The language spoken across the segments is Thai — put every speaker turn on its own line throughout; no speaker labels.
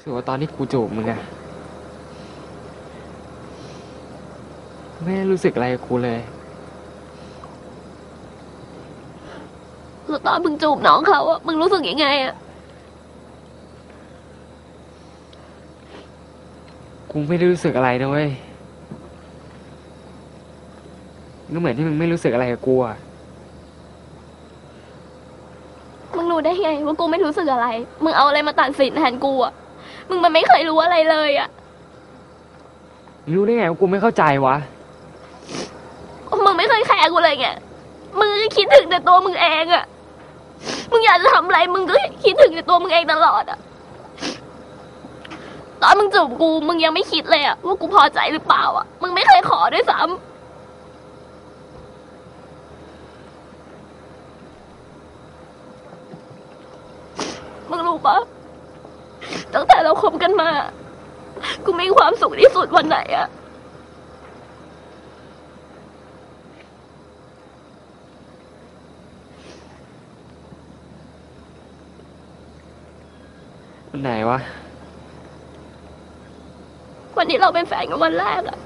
รู้สึกว่าตอนที่กูจูบมึงอะไม่ได้รู้สึกอะไรกับกูเลย
แล้วตอนมึงจูบน้องเขาอะมึงรู้สึกยังไงอะ
กูไม่ได้รู้สึกอะไรนะเว้ยก็เหมือนที่มึงไม่รู้สึกอะไรกับกูอะ
มึงรู้ได้ไงว่ากูไม่รู้สึกอะไร มึงเอาอะไรมาตัดสินแทนกูอะ มึงมันไม่เคยรู้อะไรเลยอะ
มึงรู้ได้ไงว่ากูไม่เข้าใจวะ
มึงไม่เคยแคร์กูเลยไง มึงก็คิดถึงแต่ตัวมึงเองอะมึงอยากจะทำอะไร มึงก็คิดถึงแต่ตัวมึงเองตลอดอะตอนมึงจูบกู มึงยังไม่คิดเลยอะว่ากูพอใจหรือเปล่าอะมึงไม่เคยขอด้วยซ้ำมึงรู้ปะ ตั้งแต่เราคบกันมา กูมีความสุขที่สุดวันไหนอะ
วันไหนวะ
วันนี้เราเป็นแฟนกันวันแรกอะ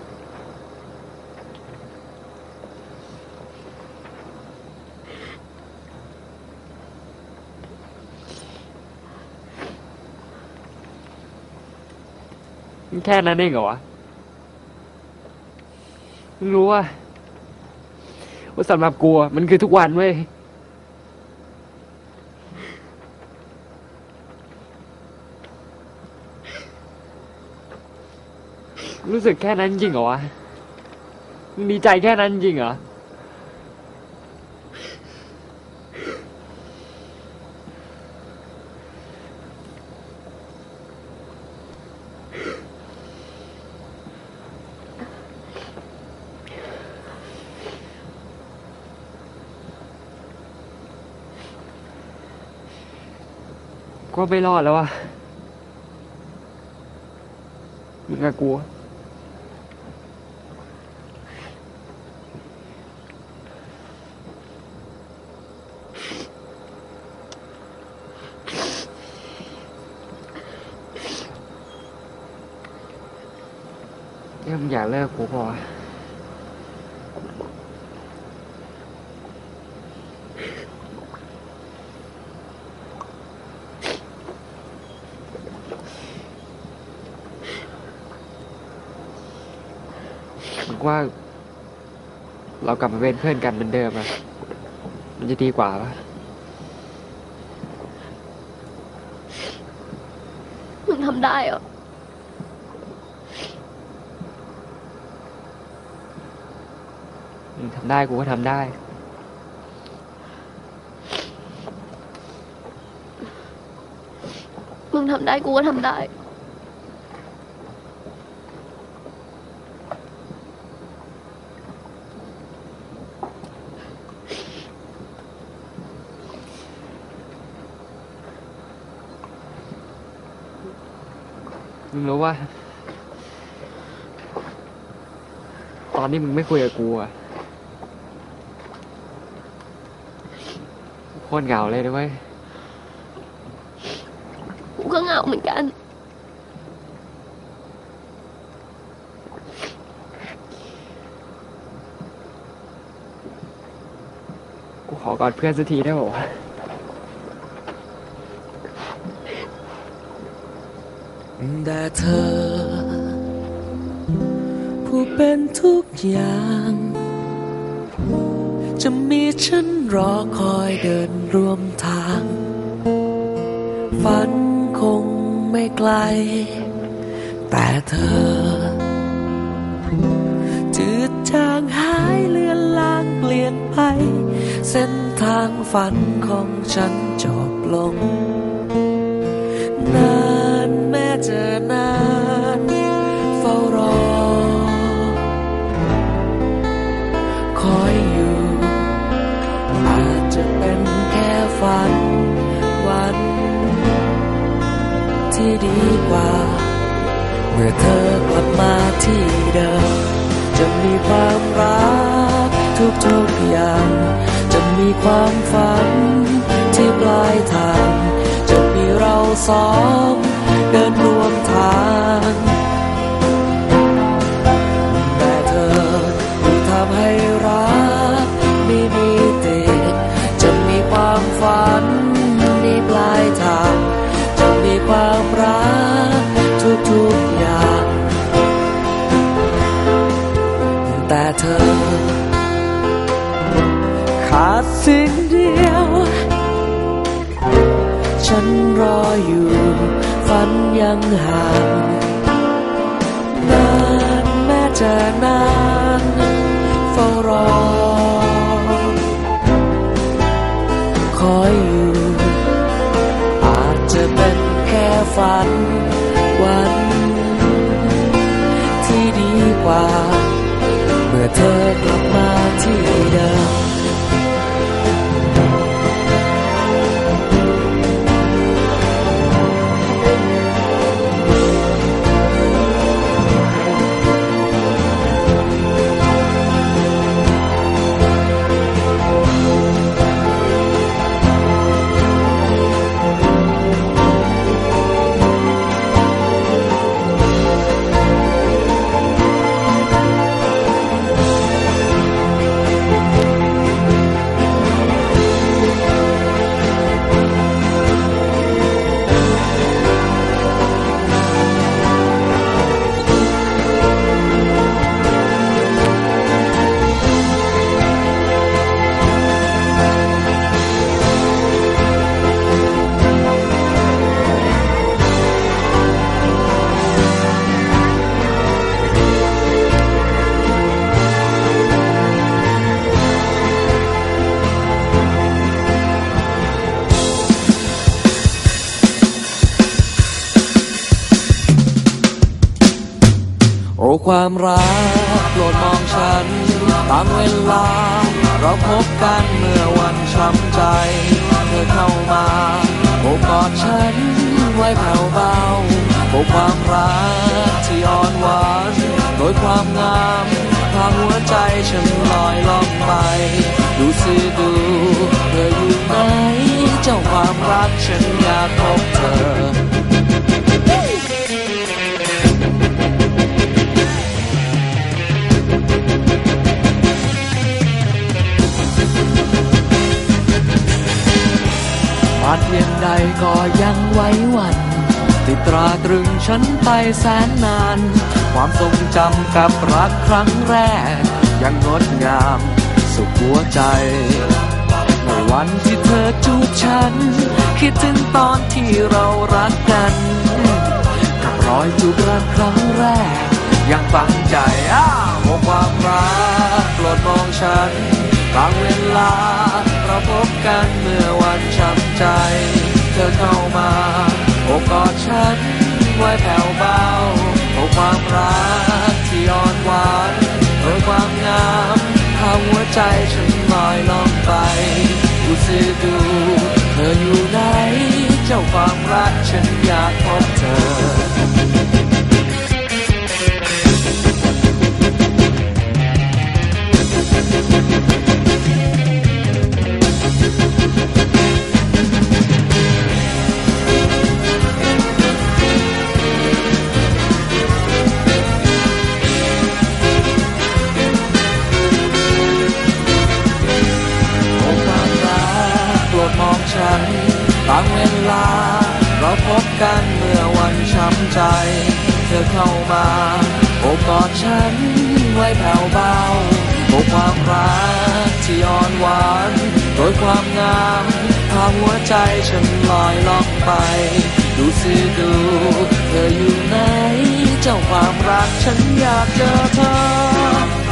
แค่นั้นเองเหรอวะมึงรู้ว่าว่าสำหรับกูมันคือทุกวันเว้ยรู้สึกแค่นั้นจริงเหรอวะ มีใจแค่นั้นจริงเหรอ ก็ไม่รอดแล้ววะมึงกับกูอะเนี่ยมึง อยากเลิกกูพอวะมึงว่า เรากลับมาเป็นเพื่อนกันเหมือนเดิมอะมันจะดีกว่าปะ
มึงทำได้เหรอ
มึงทำได้กูก็ทำได้
มึงทำได้กูก็ทำได้
มึงรู้ว่า ตอนนี้มึงไม่คุยกับกูอะโคตรเหงาเลยนะเว้ย
กูก็เหงาเหมือนกัน
กูขอกอดเพื่อนสักทีได้ป่าวะ
แต่เธอ ผู้เป็นทุกอย่าง จะมีฉันรอคอยเดินร่วมทาง ฝันคงไม่ไกล แต่เธอ จืดจางหายเลือนลางเปลี่ยนไป เส้นทางฝันของฉันจบลง ฝัน วันที่ดีกว่า เมื่อเธอกลับมาที่เดิม จะมีความรักทุกๆอย่าง จะมีความฝันที่ปลายทาง จะมีเราสองเดินร่วมทาง สิ่งเดียว ฉันรออยู่ ฝันยังหา ความรักโปรดมองฉันตามเวลา เราพบกันเมื่อวันช้ำใจ เธอเข้ามาโอบกอดฉันไว้แผ่วเบาโอความรักที่อ่อนหวานโดยความงามพาหัวใจฉันลอยล่องไป ดูสิดูเธออยู่ไหนเจ้าความรักฉันอยากพบเธอ ดเพียงใดก็ยังไว้วันติดตราตรึงฉันไปแสนนาน ความทรงจำกับรักครั้งแรก ยังงดงามสุขหัวใจ ในวันที่เธอจูบฉัน คิดถึงตอนที่เรารักกัน กับรอยจูบรักครั้งแรก ยังฝังใจอ้าวโอ้ความรักโปรดมองฉันบางเวลาเราพบกันเมื่อวันช้ำ ใจเธอเข้ามาโอบกอดฉันไว้แผ่วเบาโอความรักที่อ่อนหวานโดยความงามพาหัวใจฉันลอยล่องไปดูสิดูเธออยู่ไหนเจ้าความรักฉันอยากพบเธอ เราพบกันเมื่อวันช้ำใจ เธอเข้ามาโอบกอดฉันไว้แผ่วเบาโอ้ความรักที่อ่อนหวานโดยความงามพาหัวใจฉันลอยล่องไป ดูสิดู เธออยู่ไหน เจ้าความรักฉันอยากเจอเธอ